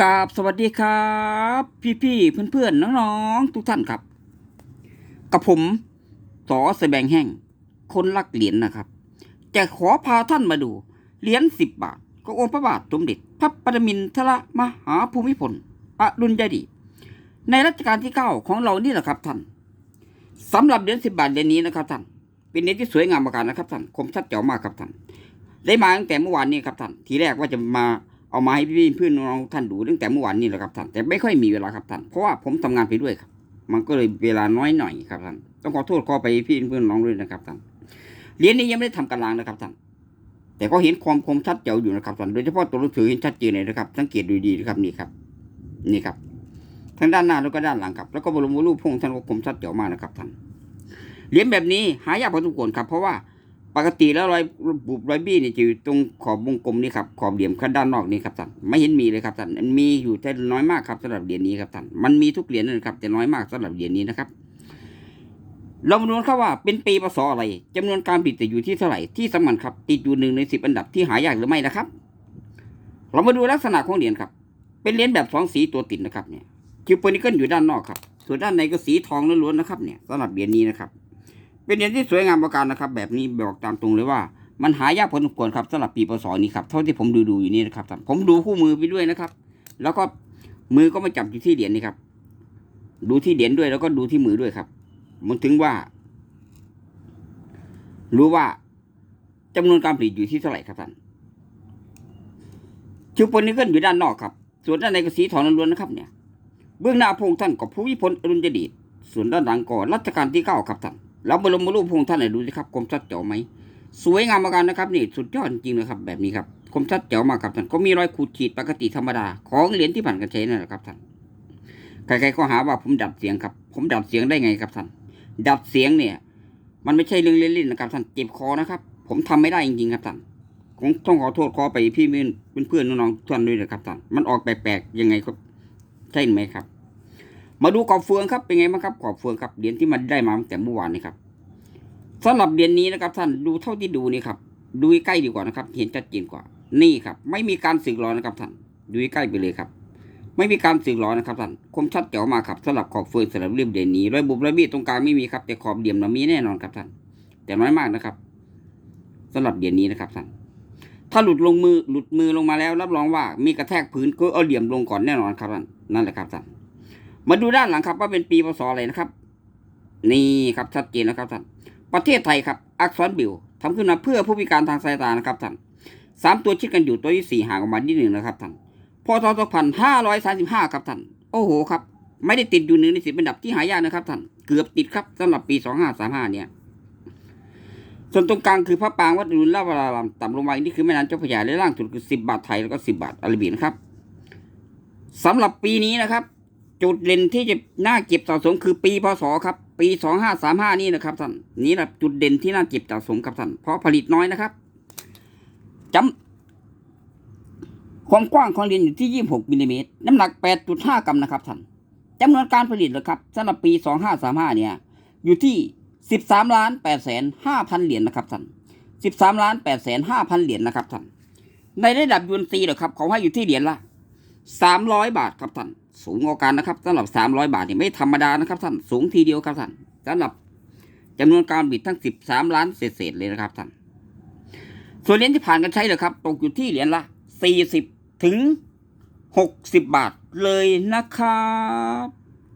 กราบสวัสดีครับ พี่ๆเพื่อนๆน้องๆทุกท่านครับ กับผมสอแสบงแห้งคนรักเหรียญนะครับ จะขอพาท่านมาดู เหรียญสิบบาทขององค์พระบาทสมเด็จพระปรมินทรมหาภูมิพลอดุลยเดชในรัชกาลที่เก้าของเรานี่แหละครับท่านสำหรับเหรียญสิบบาทเหรียญนี้นะครับท่าน เป็นเหรียญที่สวยงามประการนะครับท่านคมชัดเจ๋วมากครับท่าน ได้มาตั้งแต่เมื่อวานนี้ครับท่าน ทีแรกว่าจะมา เอามาให้พี่เพื่อนน้องท่านดูตั้งแต่เมื่อวานนี้แหละครับท่านแต่ไม่ค่อยมีเวลาครับท่านเพราะว่าผมทำงานไปด้วยครับ มันก็เลยเวลาน้อยหน่อยครับท่านต้องขอโทษขอไปพี่เพื่อนน้องด้วยนะครับท่านเหรียญนี้ยังไม่ได้ทำการล้างนะครับท่านแต่ก็เห็นความคมชัดเจ๋วอยู่นะครับท่านโดยเฉพาะตัวหนังสือเห็นชัดเจนเลยนะครับ สังเกตดูดีนะครับนี่ครับ นี่ครับ ทั้งด้านหน้าแล้วก็ด้านหลังครับ แล้วก็บรมรูปพงค์ท่านก็คมชัดเจ๋วมากนะครับท่านเหรียญแบบนี้หายากพอสมควรครับ เพราะว่า ปกติแล้วรอยบุบรอยบี้เนี่ยจะอยู่ตรงขอบวงกลมนี่ครับขอบเหลี่ยมข้างด้านนอกนี่ครับท่านไม่เห็นมีเลยครับท่านมันมีอยู่แต่น้อยมากครับสำหรับเหรียญนี้ครับท่านมันมีทุกเหรียญนะครับแต่น้อยมากสำหรับเหรียญนี้นะครับ เรามาดูครับว่าเป็นปีพศอะไรจำนวนการผลิตอยู่ที่เท่าไหร่ที่สำคัญครับติดอยู่หนึ่งในสิบอันดับที่หายากหรือไม่นะครับ เรามาดูลักษณะของเหรียญครับ เป็นเหรียญแบบสองสีตัวติดนะครับเนี่ยคิวเปอนิเกิลอยู่ด้านนอกครับส่วนด้านในก็สีทองล้วนๆนะครับเนี่ยสำหรับเหรียญนี้นะครับ เป็นเหรียญที่สวยงามประการนะครับ แบบนี้บอกตามตรงเลยว่ามันหายากพอสมควรครับสำหรับปีพศนี้ครับเท่าที่ผมดูดูอยู่นี่นะครับผมดูคู่มือไปด้วยนะครับ แล้วก็มือก็มาจับอยู่ที่เหรียญนี่ครับ ดูที่เหรียญด้วยแล้วก็ดูที่มือด้วยครับ มันถึงว่า รู้ว่าจำนวนการผลิตอยู่ที่เท่าไหร่ครับท่านชิวปนนิเกิลอยู่ด้านนอกครับ ส่วนด้านในก็สีทองล้วนนะครับ เนี่ย เบื้องหน้าพงท่านกับผู้วิพลอรุณยเดชส่วนด้านหลังก็รัชกาลที่เก้าครับท่าน แล้วบรมรูปพระองค์ท่านไหนดูสิครับคมชัดเจ๋วไหมสวยงามมากนะครับนี่สุดยอดจริงๆนะครับ แบบนี้ครับคมชัดเจ๋วมากครับท่านก็มีรอยขูดขีดปกติธรรมดาของเหรียญที่ผ่านการใช้นั่นแหละครับท่านใครๆก็หาว่าผมดัดเสียงครับ ผมดัดเสียงได้ไงครับท่านดัดเสียงเนี่ย มันไม่ใช่เรื่องเล่นๆนะครับท่านเจ็บคอนะครับ ผมทำไม่ได้จริงๆครับท่านผมต้องขอโทษขอไปพี่เพื่อนๆน้องๆทุกท่านด้วยนะครับท่านมันออกแปลกๆยังไงครับ ใช่ไหมครับ มาดูขอบเฟืองครับเป็นไงบ้างครับขอบเฟืองครับเหรียญที่มันได้มาตั้งแต่เมื่อวานนี้ครับสำหรับเหรียญนี้นะครับท่านดูเท่าที่ดูนี่ครับดูใกล้ดีกว่านะครับ เห็นชัดเจนกว่า นี่ครับ ไม่มีการสึกหรอนะครับท่านดูใกล้ไปเลยครับ ไม่มีการสึกหรอนะครับท่านคมชัดแจ๋วมาครับสำหรับขอบเฟืองสำหรับเรียบเหรียญนี้รอยบุบรอยบีตรงกลางไม่มีครับแต่ขอบเหลี่ยมเรามีแน่นอนครับท่านแต่น้อยมากนะครับสำหรับเหรียญนี้นะครับท่านถ้าหลุดลงมือหลุดมือลงมาแล้ว รับรองว่ามีกระแทกพื้นก็เอาเหลี่ยมลงก่อนแน่นอนครับท่านนั่นแหละครับท่าน มาดูด้านหลังครับ ว่าเป็นปีพศอะไรนะครับ นี่ครับชัดเจนนะครับท่านประเทศไทยครับ อักษรบิวทำขึ้นมาเพื่อผู้พิการทางสายตานะครับท่านสามตัวชิดกันอยู่ตัวที่สี่ห่างออกมานิดหนึ่งนะครับท่านพศสองพันห้าร้อยสามสิบห้าครับท่านโอ้โหครับ ไม่ได้ติดอยู่หนึ่งในสิบอันดับที่หายากนะครับท่านเกือบติดครับสำหรับปีสองห้าสามห้าเนี่ยส่วนตรงกลางคือพระปางวัดรุณราวรารามต่ำลงมาอีกนี่คือแม่น้ำเจ้าพระยาและล่างสุดคือสิบบาทไทยแล้วก็สิบบาทอาราบีนะครับสำหรับปีนี้นะครับ จุดเด่นที่จะน่าเก็บสะสมคือปีพศครับ ปีสองห้าสามห้านี่นะครับท่านนี่แหละจุดเด่นที่น่าเก็บสะสมครับท่านเพราะผลิตน้อยนะครับจำความกว้างของเหรียญอยู่ที่ยี่หกมิลลิเมตรน้ำหนักแปดจุดห้ากรัมนะครับท่านจำนวนการผลิตเลยครับสำหรับปีสองห้าสามห้าเนี่ย อยู่ที่สิบสามล้านแปดแสนห้าพันเหรียญนะครับท่านสิบสามล้านแปดแสนห้าพันเหรียญนะครับท่านในระดับยูนซีเหรอครับเขาให้อยู่ที่เหรียญละสามร้อยบาทครับท่าน สูงกว่ากันนะครับสำหรับ 300 บาทนี่ไม่ธรรมดานะครับท่านสูงทีเดียวครับท่านสำหรับจำนวนการบิดทั้ง 13 ล้านเศษเลยนะครับท่านส่วนเหรียญที่ผ่านกันใช้เลยครับตกอยู่ที่เหรียญละ 40 ถึง 60 บาทเลยนะครับ